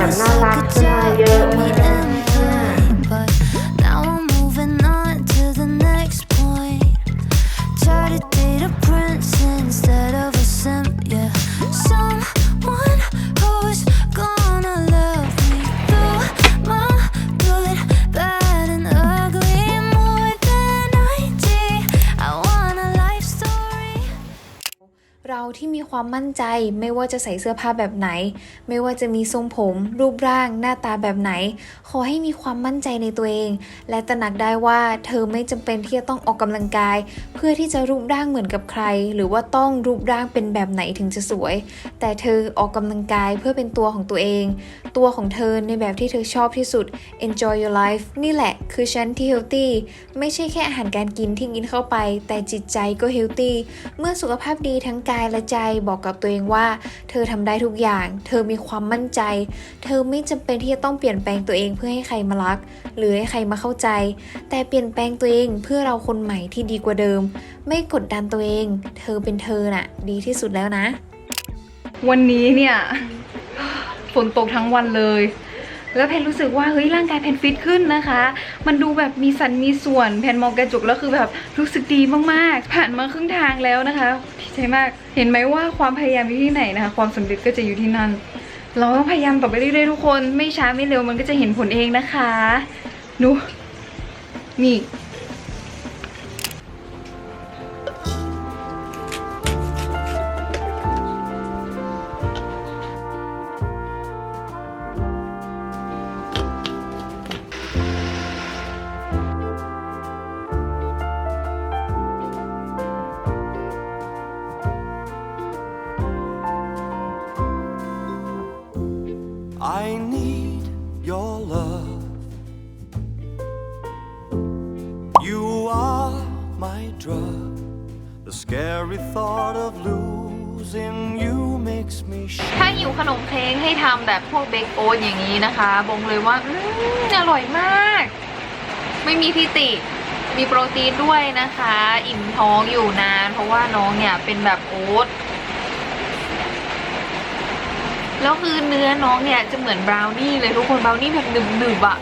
แบบน่ารักขึ้นมาเยอะมาก ที่มีความมั่นใจ ไม่ว่าจะใส่เสื้อผ้าแบบไหน ไม่ว่าจะมีทรงผม รูปร่าง หน้าตาแบบไหน ขอให้มีความมั่นใจในตัวเอง และตระหนักได้ว่าเธอไม่จำเป็นที่จะต้องออกกำลังกาย เพื่อที่จะรูปร่างเหมือนกับใคร หรือว่าต้องรูปร่างเป็นแบบไหนถึงจะสวย แต่เธอออกกำลังกายเพื่อเป็นตัวของตัวเอง ตัวของเธอในแบบที่เธอชอบที่สุด enjoy your life นี่แหละคือฉันที่ healthy ไม่ใช่แค่อาหารการกินที่กินเข้าไป แต่จิตใจก็ healthy เมื่อสุขภาพดีทั้งกายและใจบอกกับตัวเองว่า เธอทำได้ทุกอย่าง เธอมีความมั่นใจ เธอไม่จำเป็นที่จะต้องเปลี่ยนแปลงตัวเองเพื่อให้ใครมารัก หรือให้ใครมาเข้าใจ แต่เปลี่ยนแปลงตัวเองเพื่อเราคนใหม่ที่ดีกว่าเดิม ไม่กดดันตัวเอง เธอเป็นเธอน่ะ ดีที่สุดแล้วนะ วันนี้เนี่ยฝนตกทั้งวันเลย แล้วแพนรู้สึกว่าเฮ้ยร่างกายแพนฟิตขึ้นนะคะ มันดูแบบมีสันมีส่วนแพนมองกระจกแล้วคือแบบรู้สึกดีมากๆ ผ่านมาครึ่งทางแล้วนะคะดีใจมาก เห็นไหมว่าความพยายามอยู่ที่ไหนนะคะ ความสำเร็จก็จะอยู่ที่นั่น เราต้องพยายามต่อไปเรื่อยๆทุกคน ไม่ช้าไม่เร็วมันก็จะเห็นผลเองนะคะดูนี่ my drug. The scary thought of losing you makes me shake. ถ้าหิวขนมเค้กให้ทำแบบพวกเบเกโอนอย่างนี้นะคะ บงเลยว่าอืมอร่อยมาก ไม่มีพิติ มีโปรตีนด้วยนะคะ อิ่มท้องอยู่นาน เพราะว่าน้องเนี่ยเป็นแบบโอ๊ตแล้วคือเนื้อน้องเนี่ยจะเหมือนบราวนี่เลยทุกคนบราวนี่แบบหนึบๆอะ่ะ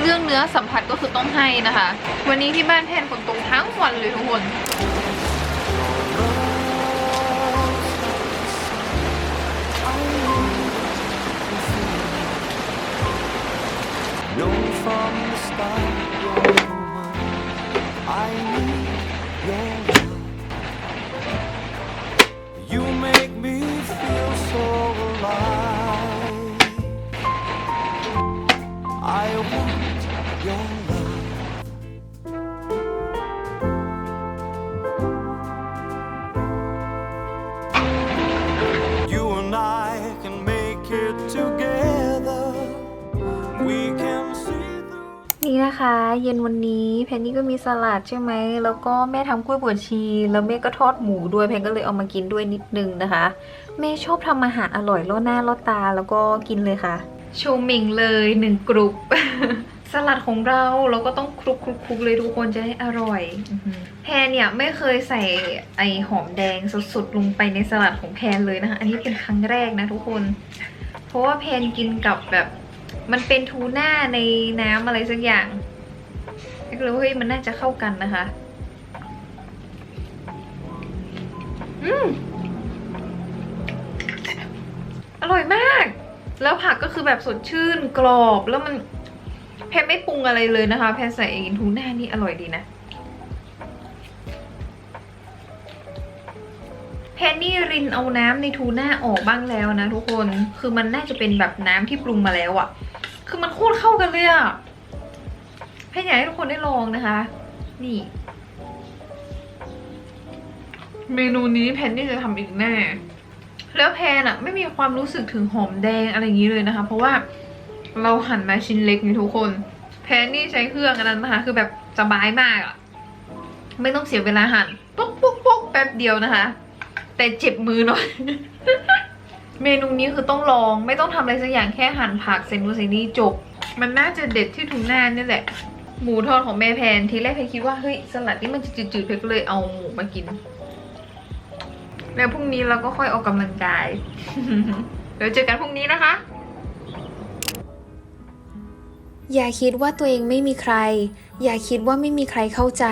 เรื่องเนื้อสัมผัสก็คือต้องให้นะคะ วันนี้ที่บ้านแทนฝนตกทั้งวันเลยทุกคน Know from the start นี่นะคะ เย็นวันนี้แพนนี่ก็มีสลัดใช่ไหม แล้วก็แม่ทำกล้วยบวชชี แล้วแม่ก็ทอดหมูด้วยแพนก็เลยเอามากินด้วยนิดนึงนะคะ แม่ชอบทำอาหารอร่อยล่อหน้าล่อตาแล้วก็กินเลยค่ะโชว์หมิงเลยหนึ่งกรุปสลัดของเราเราก็ต้องคลุกคลุกคลุกเลยทุกคนจะได้อร่อย แพนเนี่ยไม่เคยใส่ไอหอมแดงสดๆลงไปในสลัดของแพนเลยนะคะ อันนี้เป็นครั้งแรกนะทุกคน เพราะว่าแพนกินกับแบบ มันเป็นทูน่าในน้ำอะไรสักอย่างก็เลยว่าเฮ้ยมันน่าจะเข้ากันนะคะ อืมอร่อยมาก แล้วผักก็คือแบบสดชื่นกรอบแล้วมันแพนไม่ปรุงอะไรเลยนะคะ แพนใส่เองทูน่านี่อร่อยดีนะ แพนนี่รินเอาน้ำในทูน่าออกบ้างแล้วนะทุกคน คือมันน่าจะเป็นแบบน้ำที่ปรุงมาแล้วอะ คือมันโคตรเข้ากันเลยอะแพนอยากให้ทุกคนได้ลองนะคะ นี่ เมนูนี้แพนนี่จะทำอีกแน่ แล้วแพนอะไม่มีความรู้สึกถึงหอมแดงอะไรอย่างนี้เลยนะคะ เพราะว่าเราหั่นมาชิ้นเล็กนี่ทุกคน แพนนี่ใช้เครื่องอันนั้นนะคะ คือแบบสบายมากอะไม่ต้องเสียเวลาหั่นปุ๊กปุ๊กปุ๊กแป๊บเดียวนะคะ แต่เจ็บมือหน่อย เมนูนี้คือต้องลองไม่ต้องทำอะไรสักอย่างแค่หั่นผักเซนูนเซนี่จบ มันน่าจะเด็ดที่ทูน่านี่แหละ หมูทอดของแม่แพนทีแรกเพนคิดว่าเฮ้ยสลัดนี่มันจะจืดๆเพนก็เลยเอาหมูมากิน แล้วพรุ่งนี้เราก็ค่อยออกกำลังกาย เดี๋ยวเจอกันพรุ่งนี้นะคะ อย่าคิดว่าตัวเองไม่มีใคร อย่าคิดว่าไม่มีใครเข้าใจ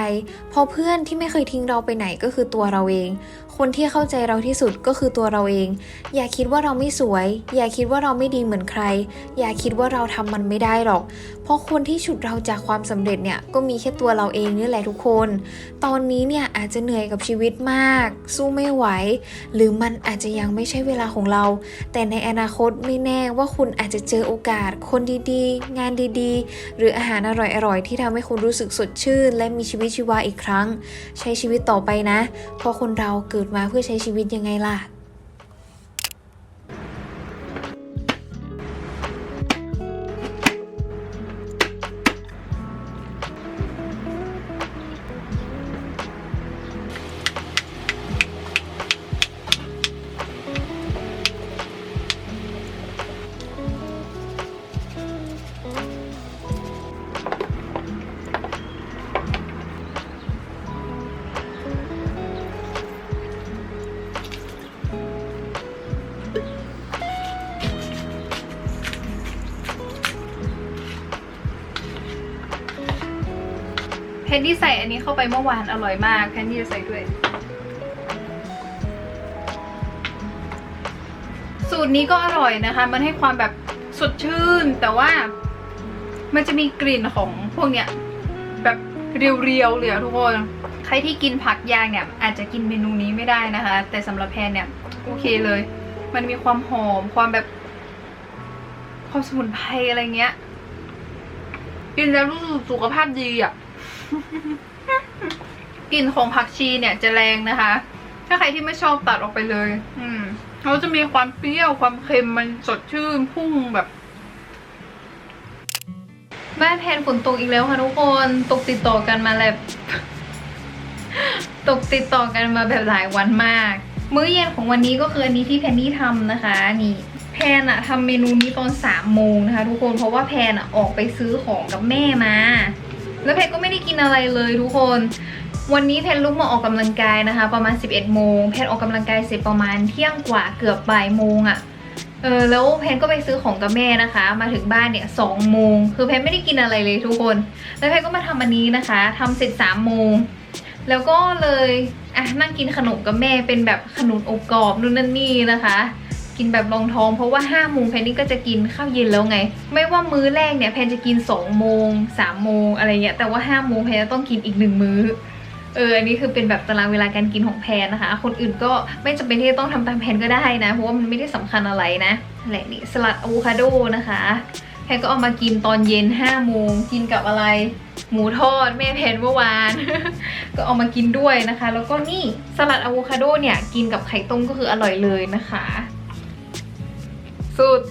เพราะเพื่อนที่ไม่เคยทิ้งเราไปไหนก็คือตัวเราเองคนที่เข้าใจเราที่สุดก็คือตัวเราเอง อย่าคิดว่าเราไม่สวย อย่าคิดว่าเราไม่ดีเหมือนใคร อย่าคิดว่าเราทำมันไม่ได้หรอก เพราะคนที่ฉุดเราจากความสำเร็จเนี่ยก็มีแค่ตัวเราเองนี่แหละทุกคน ตอนนี้เนี่ยอาจจะเหนื่อยกับชีวิตมาก สู้ไม่ไหว หรือมันอาจจะยังไม่ใช่เวลาของเรา แต่ในอนาคตไม่แน่ว่าคุณอาจจะเจอโอกาส คนดีๆ งานดีๆ หรืออาหารอร่อยๆ ที่ทำให้คุณรู้สึกสดชื่น และมีชีวิตชีวาอีกครั้ง ใช้ชีวิตต่อไปนะ เพราะคนเราเกิดมาเพื่อใช้ชีวิตยังไงล่ะ แพนดี้ใส่อันนี้เข้าไปเมื่อวานอร่อยมากแพนดี้จะใส่ด้วย สูตรนี้ก็อร่อยนะคะ มันให้ความแบบสดชื่น แต่ว่ามันจะมีกลิ่นของพวกเนี้ยแบบเรียวๆเลยอทุกคน ใครที่กินผักยางเนี่ย อาจจะกินเมนูนี้ไม่ได้นะคะ แต่สำหรับแพนเนี่ยโอเคเลย มันมีความหอมความแบบความสมุนไพรอะไรเงี้ยกินแล้วรู้สึกสุขภาพดีอะ กลิ่นของผักชีเนี่ยจะแรงนะคะ ถ้าใครที่ไม่ชอบตัดออกไปเลย อืมเขาจะมีความเปรี้ยวความเค็มมันสดชื่นพุ่งแบบบ้านแพนฝนตกอีกแล้วค่ะทุกคนตกติดต่อกันมาแบบตกติดต่อกันมาแบบหลายวันมาก มื้อเย็นของวันนี้ก็คืออันนี้ที่แพนนี่ทำนะคะ นี่แพนอะทำเมนูนี้ตอนสามโมงนะคะ ทุกคนเพราะว่าแพนอะออกไปซื้อของกับแม่มา แล้วแพนก็ไม่ได้กินอะไรเลยทุกคน วันนี้แพนลุกมาออกกำลังกายนะคะ ประมาณ 11 โมงแพนออกกำลังกายเสร็จประมาณเที่ยงกว่าเกือบบ่ายโมงอะเออแล้วแพนก็ไปซื้อของกับแม่นะคะ มาถึงบ้านเนี่ยสองโมงคือแพนไม่ได้กินอะไรเลยทุกคน แล้วแพนก็มาทำอันนี้นะคะทำเสร็จสามโมงแล้วก็เลยอะนั่งกินขนมกับแม่เป็นแบบขนมอบกรอบนู่นนั่นนี่นะคะ กินแบบรองท้อง เพราะว่า5้าโมงแพนนี่ก็จะกินข้าวเย็นแล้วไง ไม่ว่ามื้อแรกเนี่ยแพนจะกิน2องโมงสามโมงอะไรเงี้ยแต่ว่า5้าโมงแพนจะต้องกินอีกหนึ่งมื้อเอออันนี้คือเป็นแบบตารางเวลาการกินของแพนนะคะ คนอื่นก็ไม่จำเป็นที่จะต้องทำตามแพนก็ได้นะ เพราะว่ามันไม่ได้สำคัญอะไรนะแหละนี่สลัดอะโวคาโดนะคะ แพนก็เอามากินตอนเย็น5้าโมงกินกับอะไร หมูทอดแม่แพนเมื่อวาน ก็เอามากินด้วยนะคะ แล้วก็นี่สลัดอะโวคาโดเนี่ยกินกับไข่ต้มก็คืออร่อยเลยนะคะ สุด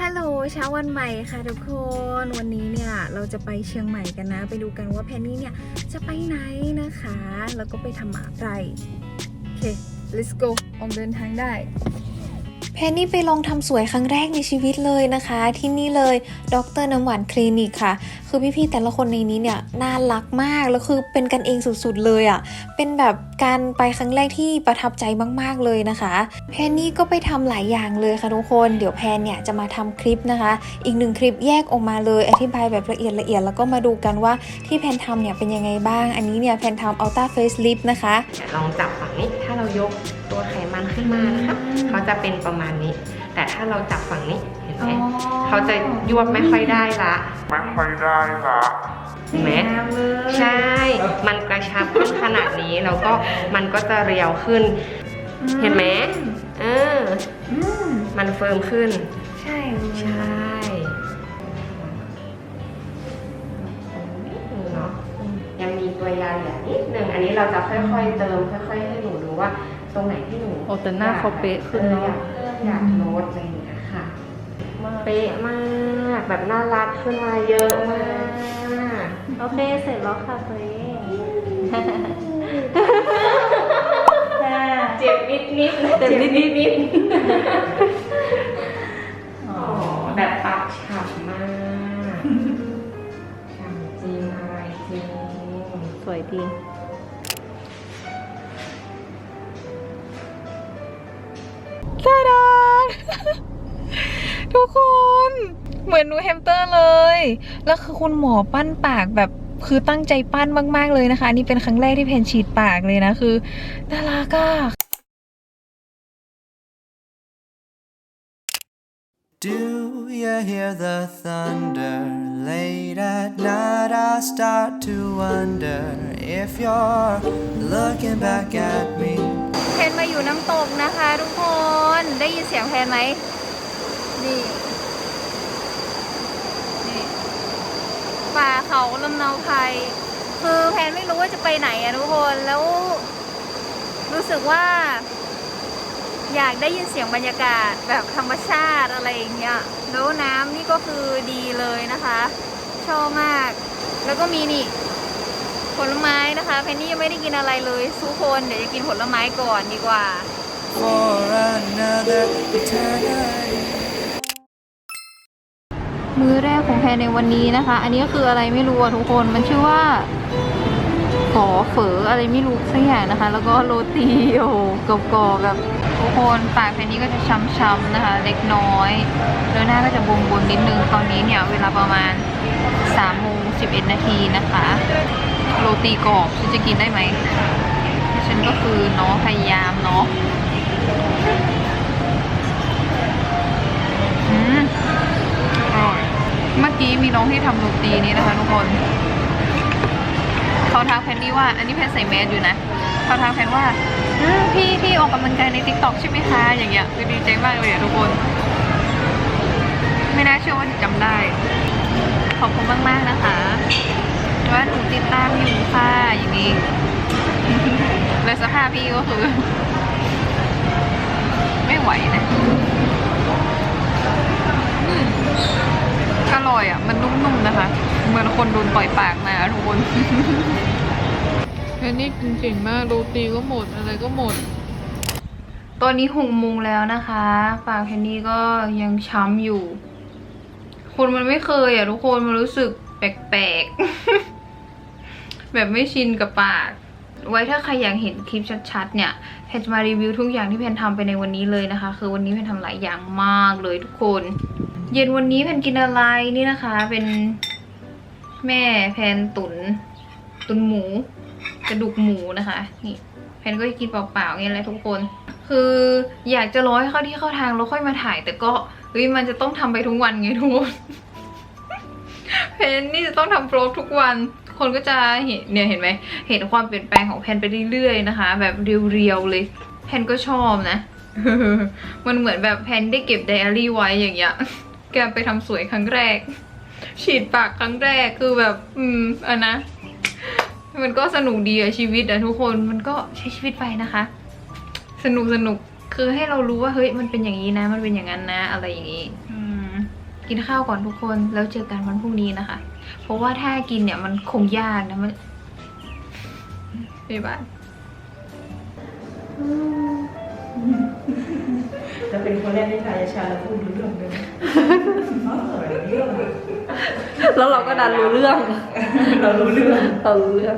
ฮัลโหลเช้าวันใหม่ค่ะทุกคน วันนี้เนี่ยเราจะไปเชียงใหม่กันนะ ไปดูกันว่าแพนนี่เนี่ยจะไปไหนนะคะ แล้วก็ไปทำอะไร โอเค let's go ออกเดินทางได้ แพนนี่ไปลองทำสวยครั้งแรกในชีวิตเลยนะคะ ที่นี่เลยดรน้ำหวานคลินิกค่ะ คือพี่ๆแต่ละคนในนี้เนี่ยน่ารักมากแล้วคือเป็นกันเองสุดๆเลยอะ่ะเป็นแบบการไปครั้งแรกที่ประทับใจมากๆเลยนะคะ แพนนี่ก็ไปทำหลายอย่างเลยค่ะทุกคนเดี๋ยวแพนเนี่ยจะมาทำคลิปนะคะ อีกหนึ่งคลิปแยกออกมาเลยอธิบายแบบละเอียดละเอียดแล้วก็มาดูกันว่าที่แพนทำเนี่ยเป็นยังไงบ้าง อันนี้เนี่ยแพนทำ Ultra Face Lift นะคะลองจับฝั่งนี้ถ้าเรายก ตัวไขมันขึ้นมานะคะเขาจะเป็นประมาณนี้ แต่ถ้าเราจับฝั่งนี้เห็นไหมเขาจะยวบไม่ค่อยได้ละไม่ค่อยได้ละเห็นไหมใช่ มันกระชับขึ้นขนาดนี้แล้วก็มันก็จะเรียวขึ้น เห็นไหมเอออมันเฟิร์มขึ้น ใช่ใช่เนาะยังมีตัวยาเหลือนิดนึงอันนี้เราจะค่อยๆเติมค่อย ๆ ให้หนูดูว่า ตรงไหนที่หนูโอ้แต่หน้าเขาเป๊ะขึ้นเนอะอออยากเพิ่มอยากลดอะไรอย่างเงี้ยค่ะ เป๊ะมากแบบน่ารักขึ้นมาเยอะมาก โอเค เสร็จแล้วค่ะตัวเองเจ็บนิดนิดๆเจ็บนิดนิดนิดอ๋อแบบปากฉ่ำมากฉ่ำสวยดี ทุกคน เหมือนหนูแฮมสเตอร์เลย แล้วคือคุณหมอปั้นปากแบบคือตั้งใจปั้นมาก ๆ เลยนะคะอันนี่เป็นครั้งแรกที่เพนฉีดปากเลยนะคือน่ารักอะ Do you hear the thunder? Late at night, I start to wonder if you're looking back at me. เพนมาอยู่น้ำตกนะคะทุกคน ได้ยินเสียงเพนไหม นี่ นี่ป่าเขาลำเนาไพรคือแพนไม่รู้ว่าจะไปไหนอะทุกคนแล้ว รู้สึกว่า อยากได้ยินเสียงบรรยากาศแบบธรรมชาติอะไรอย่างเงี้ยแล้วน้ำนี่ก็คือดีเลยนะคะ ชอบมาก แล้วก็มีนี่ผลไม้นะคะเพนนี่ยังไม่ได้กินอะไรเลยทุกคนเดี๋ยวจะกินผลไม้ก่อนดีกว่า For another eternity. มื้อแรกของแพนในวันนี้นะคะ อันนี้ก็คืออะไรไม่รู้อะทุกคน มันชื่อว่าขอเฝออะไรไม่รู้สักอย่างนะคะ แล้วก็โรตีโอ้กรอบๆแบบทุกคนปากแพนนี่ก็จะช้ำๆนะคะ เล็กน้อย แล้วหน้าก็จะบวมๆนิดนึงตอนนี้เนี่ยเวลาประมาณ3โมง11 นาทีนะคะ โรตีกรอบฉันจะกินได้ไหม ฉันก็คือเนาะพยายามเนาะ เมื่อกี้มีน้องที่ทำโรตีนี้นะคะทุกคนเขาทักแพนดี้ว่า อันนี้แพนใส่แมสอยู่นะเขาทักแพนว่าพี่พี่ออกกำลังกายในติ๊กต็อกใช่ไหมคะอย่างเงี้ยคือดีใจมากเลยอะทุกคน ไม่น่าเชื่อว่าจำได้ ขอบคุณมากๆนะคะว่าหนูติดตามอยู่ค่ะอย่างนี้เลยสภาพพี่ก็คือ ไม่ไหวนะ อร่อยอะ มันนุ่มๆนะคะ เหมือนคนโดนปล่อยปากมาทุกคนแค่นี้จริงๆมากโรตีก็หมดอะไรก็หมด ตอนนี้หกโมงแล้วนะคะ ปากแคนดี้ก็ยังช้ำอยู่ คนมันไม่เคยอะทุกคนมันรู้สึกแปลกๆ แบบไม่ชินกับปากไว้ถ้าใครอยากเห็นคลิปชัดๆ เนี่ยแพนจะมารีวิวทุกอย่างที่แพนทำไปในวันนี้เลยนะคะ คือวันนี้แพนทำหลายอย่างมากเลยทุกคน เย็นวันนี้แพนกินอะไรนี่นะคะ เป็นแม่แพนตุน ตุนหมู กระดูกหมูนะคะ นี่แพนก็จะกินเปล่าๆอย่างนี้แหละทุกคน คืออยากจะร้อยเข้าที่เข้าทางแล้วค่อยมาถ่าย แต่ก็เฮ้ยมันจะต้องทำไปทุกวันไงทุกคนเพนนี่จะต้องทำโปรทุกวันคนก็จะเห็นเนี่ยเห็นไหมเห็นความเปลี่ยนแปลงของแพนไปเรื่อยๆนะคะ แบบเรียวๆเลยแพนก็ชอบนะ มันเหมือนแบบแพนได้เก็บไดอารี่ไว้อย่างเงี้ย แกไปทำสวยครั้งแรก ฉีดปากครั้งแรกคือแบบ อืมอันนะ มันก็สนุกดีอะชีวิตอะทุกคนมันก็ใช้ชีวิตไปนะคะ สนุกสนุกคือให้เรารู้ว่าเฮ้ยมันเป็นอย่างนี้นะ มันเป็นอย่างนั้นนะ อะไรอย่างนี้กินข้าวก่อนทุกคนแล้วเจอกันวันพรุ่งนี้นะคะ เพราะว่าถ้ากินเนี่ยมันคงยากนะมันบ๊ายบาย จะเป็นคนแรกที่ทายชาแล้วพูดรู้เรื่องเลยแล้วเราก็ดันรู้เรื่อง เรารู้เรื่อง เรารู้เรื่อง